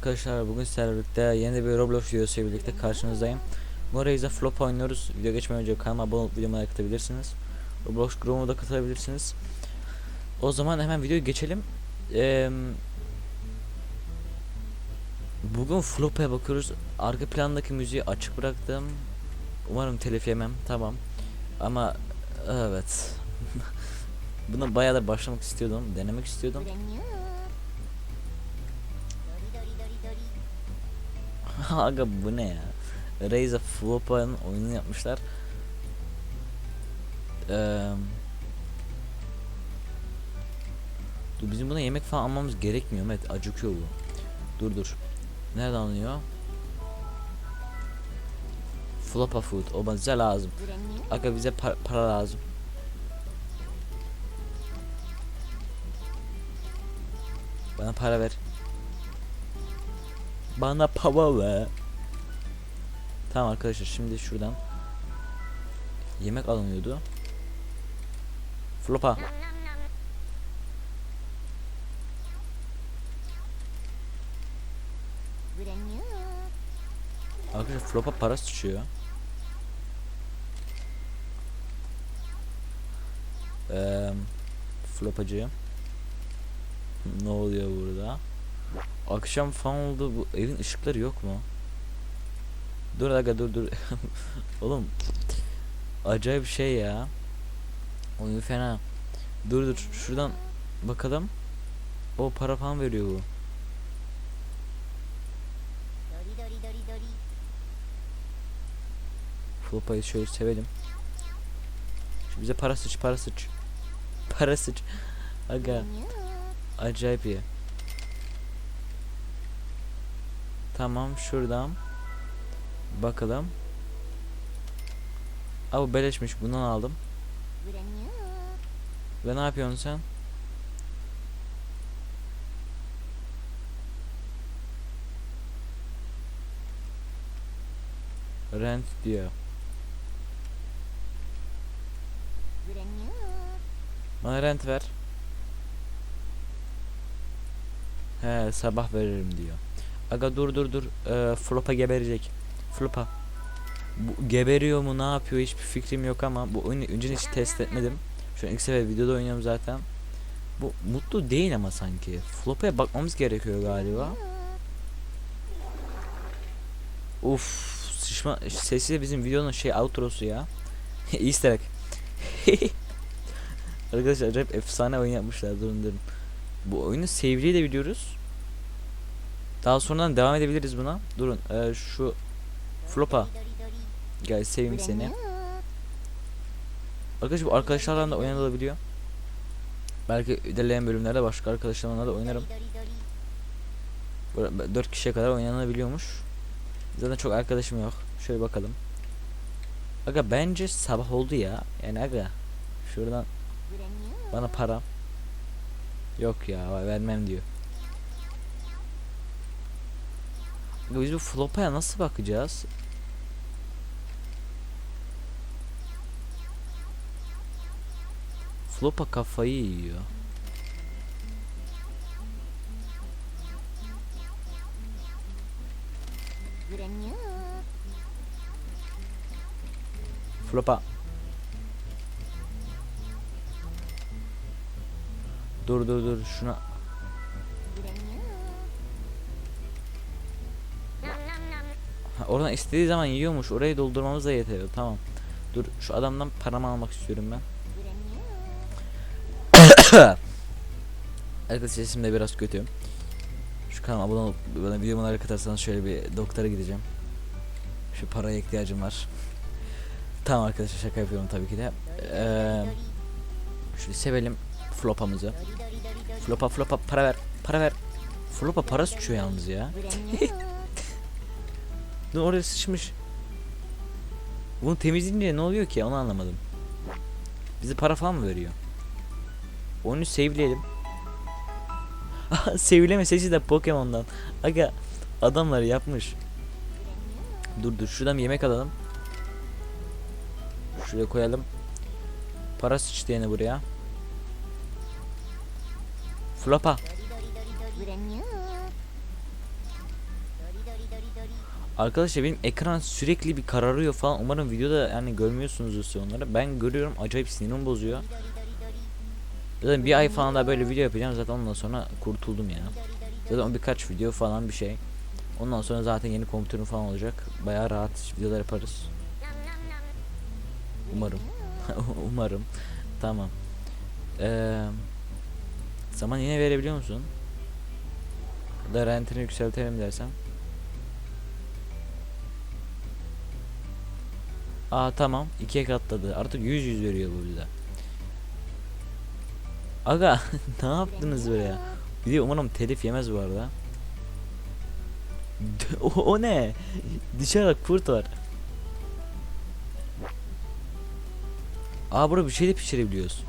arkadaşlar bugün sizlerle birlikte yeni bir Roblox videosu birlikte karşınızdayım. Bu arayüzde flop oynuyoruz. Video geçmeden önce kanalıma abone olup videoma like atabilirsiniz. Roblox grubuma da katılabilirsiniz. O zaman hemen videoya geçelim. Ee, bugün flop'a bakıyoruz. Arka plandaki müziği açık bıraktım. Umarım telif yemem. Tamam. Ama evet. Buna bayağı da başlamak istiyordum. Denemek istiyordum. Aga bu ne ya? Raise Flopa'nın oyununu yapmışlar. Eee Dur bizim buna yemek falan almamız gerekmiyor Met acıkıyor bu. Dur dur. Nereden alınıyor? Flopa food o bize lazım. Aga bize pa- para lazım. Bana para ver. Bana para ver. Tamam arkadaşlar şimdi şuradan yemek alınıyordu. Flopa. Arkadaşlar Flopa para sıçıyor. Eee Flopacı. Ne oluyor burada? Akşam falan oldu. Bu evin ışıkları yok mu? Dur aga dur dur. Oğlum acayip şey ya. Oyun fena. Dur dur şuradan bakalım. O para falan veriyor bu. Flopa'yı şöyle sevelim. Şu bize para sıç para sıç. Para sıç. Aga acayip iyi. Tamam şuradan bakalım. Aa bu beleşmiş bundan aldım. Ve ne yapıyorsun sen? Rent diyor. Bana rent ver. He sabah veririm diyor. Aga dur dur dur. Ee, Flopa geberecek. Flopa. Bu geberiyor mu ne yapıyor hiçbir fikrim yok ama bu oyunu önceden hiç test etmedim. Şu an ilk sefer videoda oynuyorum zaten. Bu mutlu değil ama sanki. Flopa'ya bakmamız gerekiyor galiba. Uf, sıçma sesi bizim videonun şey outrosu ya. Easter egg. Arkadaşlar acayip efsane oyun yapmışlar durun durun. Bu oyunu sevgiliyi de biliyoruz. Daha sonradan devam edebiliriz buna. Durun ee, şu Flopa gel seveyim seni. Arkadaşlar bu arkadaşlarla da oynanabiliyor. Belki ilerleyen bölümlerde başka arkadaşlarımla da oynarım. 4 kişiye kadar oynanabiliyormuş. Zaten çok arkadaşım yok. Şöyle bakalım. Aga bence sabah oldu ya. Yani aga şuradan bana para yok ya vermem diyor. Aga biz bu flopa'ya nasıl bakacağız? Flopa kafayı yiyor. Flopa. Dur dur dur şuna. Oradan istediği zaman yiyormuş. Orayı doldurmamız da yetiyor. Tamam. Dur şu adamdan paramı almak istiyorum ben. Arkadaşlar sesim de biraz kötü. Şu kanalıma abone olup bana videomu like atarsanız şöyle bir doktora gideceğim. Şu paraya ihtiyacım var. tamam arkadaşlar şaka yapıyorum tabii ki de. Ee, şöyle sevelim flopamızı. Flopa flopa para ver. Para ver. Flopa para sıçıyor yalnız ya. Dur oraya sıçmış. Bunu temizleyince ne oluyor ki onu anlamadım. Bize para falan mı veriyor? Onu sevleyelim. Sevileme sesi de Pokemon'dan. Aga adamlar yapmış. Dur dur şuradan bir yemek alalım. Şuraya koyalım. Para sıçtı yine buraya. Flopa. Arkadaşlar benim ekran sürekli bir kararıyor falan. Umarım videoda yani görmüyorsunuzdur siz onları. Ben görüyorum acayip sinirimi bozuyor. Zaten bir ay falan daha böyle video yapacağım zaten ondan sonra kurtuldum ya. Zaten birkaç video falan bir şey. Ondan sonra zaten yeni kompütürüm falan olacak. Bayağı rahat videolar yaparız. Umarım. Umarım. Tamam. Ee, zaman yine verebiliyor musun? Da rentini yükseltelim dersem. Aa tamam. ikiye katladı. Artık 100 yüz veriyor bu bize. Aga ne yaptınız böyle ya? Bir de umarım telif yemez bu arada. o, o ne? Dışarı kurt var. Aa burada bir şey de pişirebiliyoruz.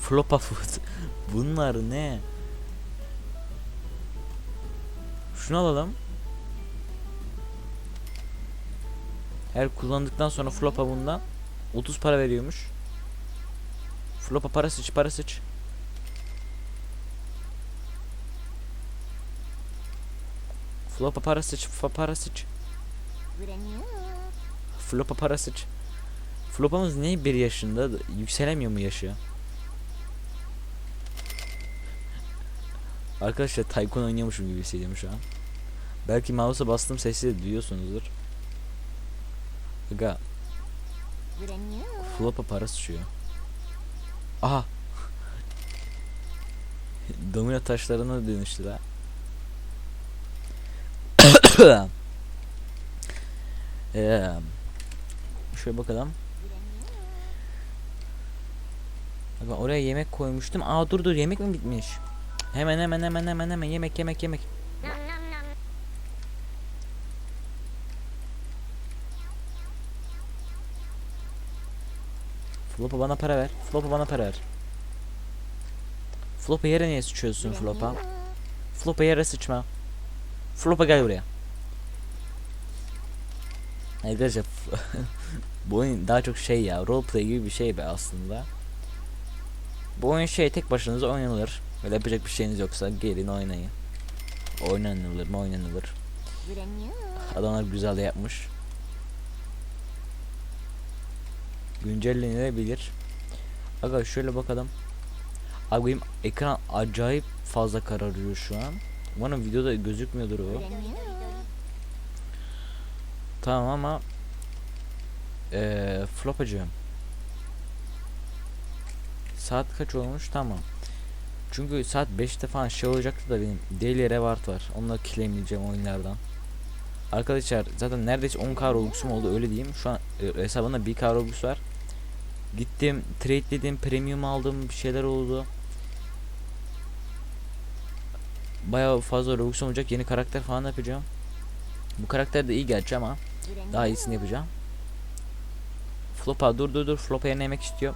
Flopa food. Bunlar ne? Şunu alalım. Her kullandıktan sonra flopa bundan 30 para veriyormuş. Flopa para sıç para sıç. Flopa para sıç fa para sıç. Flopa para sıç. Flopamız ne bir yaşında yükselemiyor mu yaşı? Arkadaşlar Tycoon oynuyormuşum gibi hissediyorum şu an. Belki mouse'a bastığım sesi de duyuyorsunuzdur. Aga Flop'a para sıçıyor. Aha. Domino taşlarına dönüştü ha. Eee, şöyle bakalım. Bak ben oraya yemek koymuştum. Aa dur dur yemek mi bitmiş? Hemen hemen hemen hemen hemen yemek yemek yemek. Flopa bana para ver. Flopa bana para ver. Flopa yere niye sıçıyorsun Flopa? Flopa yere sıçma. Flopa gel buraya. Arkadaşlar bu oyun daha çok şey ya roleplay gibi bir şey be aslında. Bu oyun şey tek başınıza oynanılır. Böyle yapacak bir şeyiniz yoksa gelin oynayın. Oynanılır mı oynanılır. Adamlar güzel de yapmış. Güncellenebilir. Aga şöyle bakalım. Abi benim ekran acayip fazla kararıyor şu an. Umarım videoda gözükmüyordur o. Tamam ama eee flopacığım. Saat kaç olmuş? Tamam. Çünkü saat 5'te falan şey olacaktı da benim Daily Reward var. Onunla claimleyeceğim oyunlardan. Arkadaşlar zaten neredeyse 10k Robux'um oldu öyle diyeyim. Şu an e, hesabımda 1k Robux var. Gittim trade'ledim premium aldım bir şeyler oldu. Bayağı fazla Robux olacak yeni karakter falan yapacağım. Bu karakter de iyi gerçi ama daha iyisini yapacağım. Flopa dur dur dur Flopa yerine yemek istiyor.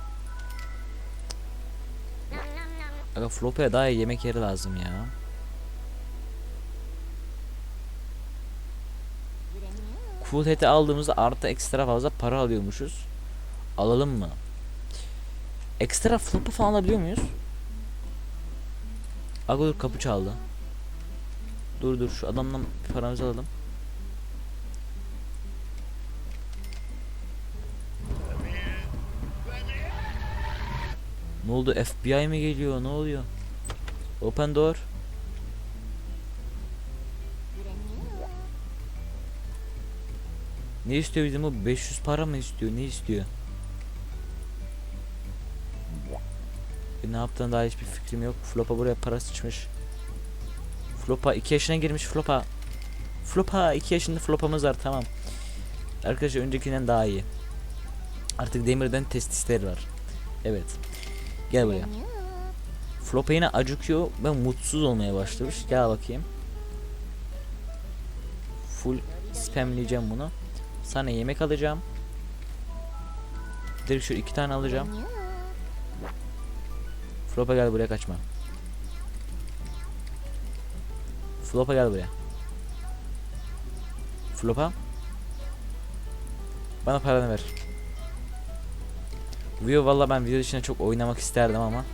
Aga Flopa'ya daha iyi yemek yeri lazım ya. Cool Head'i aldığımızda artı ekstra fazla para alıyormuşuz. Alalım mı? Ekstra Flopa falan alabiliyor muyuz? Aga dur kapı çaldı. Dur dur şu adamdan paramızı alalım. Ne oldu? FBI mi geliyor? Ne oluyor? Open door. Ne istiyor bizim bu? 500 para mı istiyor? Ne istiyor? Ne yaptığına dair hiçbir fikrim yok. Flopa buraya para sıçmış. Flopa 2 yaşına girmiş Flopa. Flopa 2 yaşında Flopa'mız var tamam. Arkadaşlar öncekinden daha iyi. Artık demirden testisleri var. Evet. Gel buraya. Flopa yine acıkıyor ve mutsuz olmaya başlamış. Gel bakayım. Full spamleyeceğim bunu. Sana yemek alacağım. Direkt şu iki tane alacağım. Flopa gel buraya kaçma. Flopa gel buraya. Flopa. Bana paranı ver. Video valla ben video dışında çok oynamak isterdim ama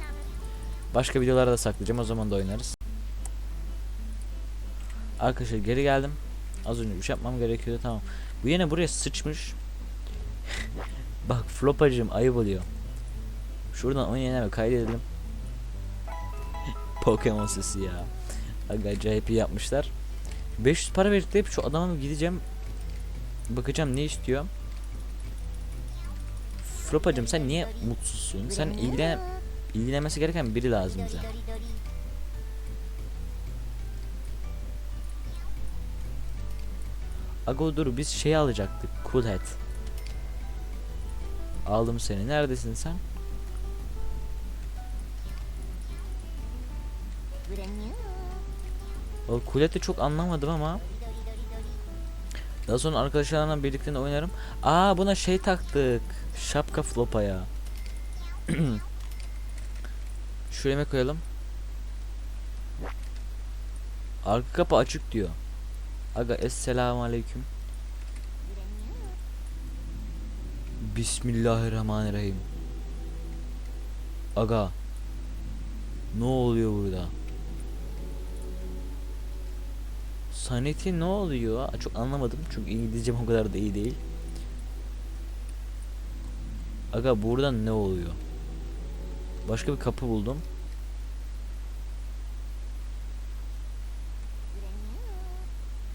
başka videolara da saklayacağım o zaman da oynarız. Arkadaşlar geri geldim. Az önce bir şey yapmam gerekiyordu tamam. Bu yine buraya sıçmış. Bak flopacım ayıp oluyor. Şuradan oyun yeneme kaydedelim. Pokemon sesi ya. Acayip iyi yapmışlar. 500 para verip şu adama gideceğim. Bakacağım ne istiyor. Flopacım sen niye mutsuzsun? Sen ilgilen ilgilenmesi gereken biri lazım bize. Ago dur biz şey alacaktık. Cool Hat. Aldım seni. Neredesin sen? Cool Hat'i çok anlamadım ama. Daha sonra arkadaşlarımla birlikte oynarım. Aa buna şey taktık. Şapka flopaya. Şuraya mı koyalım? Arka kapı açık diyor. Aga esselamu aleyküm. Bismillahirrahmanirrahim. Aga. Ne oluyor burada? Saneti ne oluyor? Çok anlamadım çünkü İngilizcem o kadar da iyi değil. Aga buradan ne oluyor? Başka bir kapı buldum.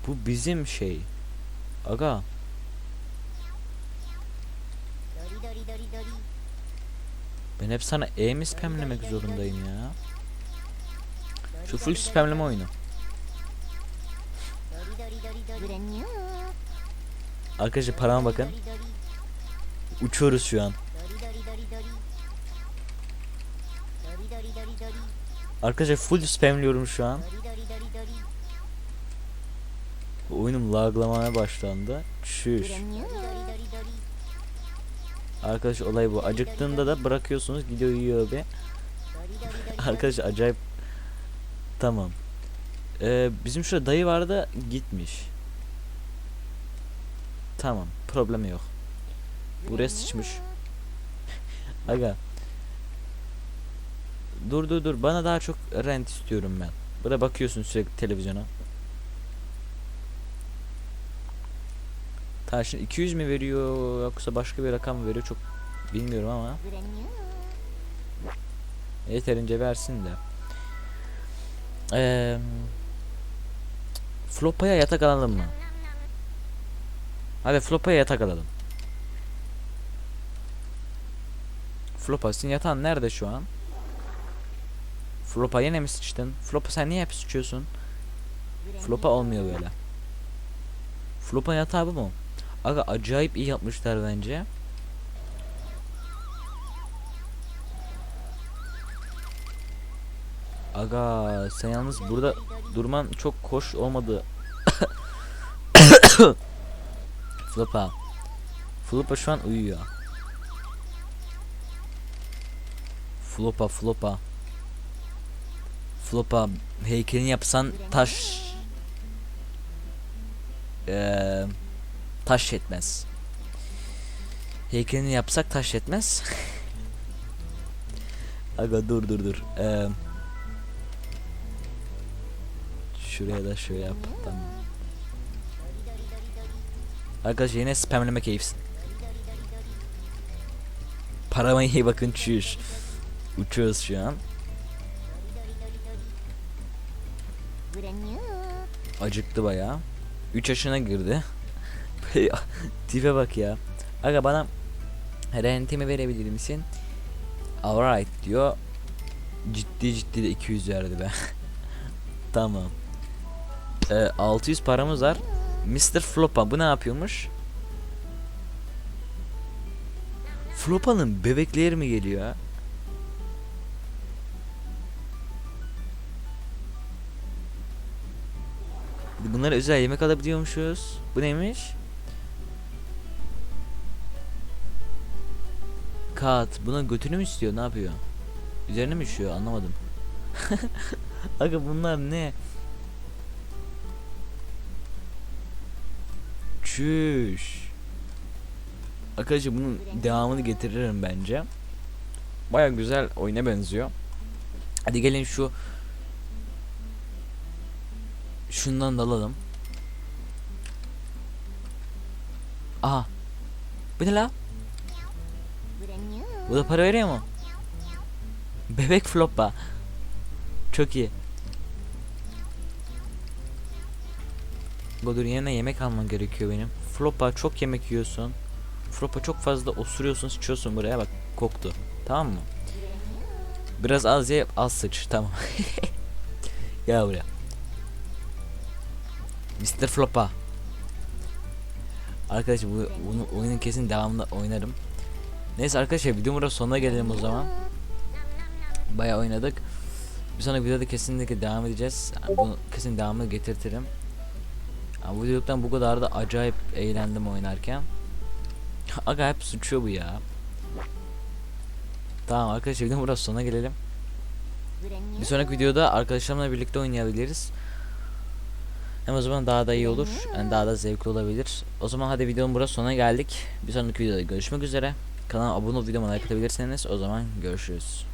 Bu bizim şey. Aga ben hep sana E mi spamlemek zorundayım ya? Şu full spamleme oyunu. Arkadaşlar parama bakın. Uçuyoruz şu an. Arkadaşlar full spamliyorum şu an. Oyunum laglamaya başlandı. Şüş. Arkadaş olay bu. Acıktığında da bırakıyorsunuz gidiyor yiyor be. Arkadaş acayip. Tamam. Ee, bizim şurada dayı vardı gitmiş. Tamam. Problemi yok. Buraya sıçmış. Aga. Dur dur dur. Bana daha çok rent istiyorum ben. Burada bakıyorsun sürekli televizyona. Ta şimdi 200 mi veriyor yoksa başka bir rakam mı veriyor çok bilmiyorum ama yeterince versin de. Eee Flopa'ya yatak alalım mı? Hadi Flopa'ya yatak alalım. Flopa senin yatağın nerede şu an? Flopa yine mi sıçtın? Flopa sen niye hep sıçıyorsun? Flopa olmuyor böyle. Flopa yatağı bu mu? Aga acayip iyi yapmışlar bence. Aga sen yalnız burada durman çok hoş olmadı. Flopa. Flopa şu an uyuyor. Flopa flopa. Flopa heykelini yapsan taş eee taş yetmez. Heykelini yapsak taş yetmez. Aga dur dur dur. Ee, şuraya da şöyle yap. Tamam. Arkadaşlar yine spamleme keyifsin. Parama iyi bakın çüş. Uçuyoruz şu an. Acıktı bayağı. 3 yaşına girdi. Tipe bak ya. Aga bana rentimi verebilir misin? Alright diyor. Ciddi ciddi de 200 verdi be. tamam. Ee, 600 paramız var. Mr. Flopa bu ne yapıyormuş? Flopa'nın bebekleri mi geliyor? Bunlara özel yemek alabiliyormuşuz. Bu neymiş? Kat. Buna götünü mü istiyor? Ne yapıyor? Üzerine mi üşüyor? Anlamadım. Aga bunlar ne? Çüş. Arkadaşlar bunun devamını getiririm bence. Baya güzel oyuna benziyor. Hadi gelin şu şundan da alalım. Aha. Bu ne la? Bu da para veriyor mu? Bebek floppa. Çok iyi. Godur yerine yemek alman gerekiyor benim. Floppa çok yemek yiyorsun. Floppa çok fazla osuruyorsun, sıçıyorsun buraya bak koktu. Tamam mı? Biraz az ye, az sıç. Tamam. Gel buraya. Mr. Floppa. Arkadaşlar bu bunu oyunun kesin devamında oynarım. Neyse arkadaşlar videonun burada sonuna gelelim o zaman. Bayağı oynadık. Bir sonraki videoda kesinlikle devam edeceğiz. Yani bunu kesin devamını getirtirim. Yani bu videodan bu kadar da acayip eğlendim oynarken. Aga hep suçuyor bu ya. Tamam arkadaşlar videonun burada sonuna gelelim. Bir sonraki videoda arkadaşlarımla birlikte oynayabiliriz. Hem o zaman daha da iyi olur. Yani daha da zevkli olabilir. O zaman hadi videonun burada sonuna geldik. Bir sonraki videoda görüşmek üzere. Kanala abone olup videoma like atabilirseniz o zaman görüşürüz.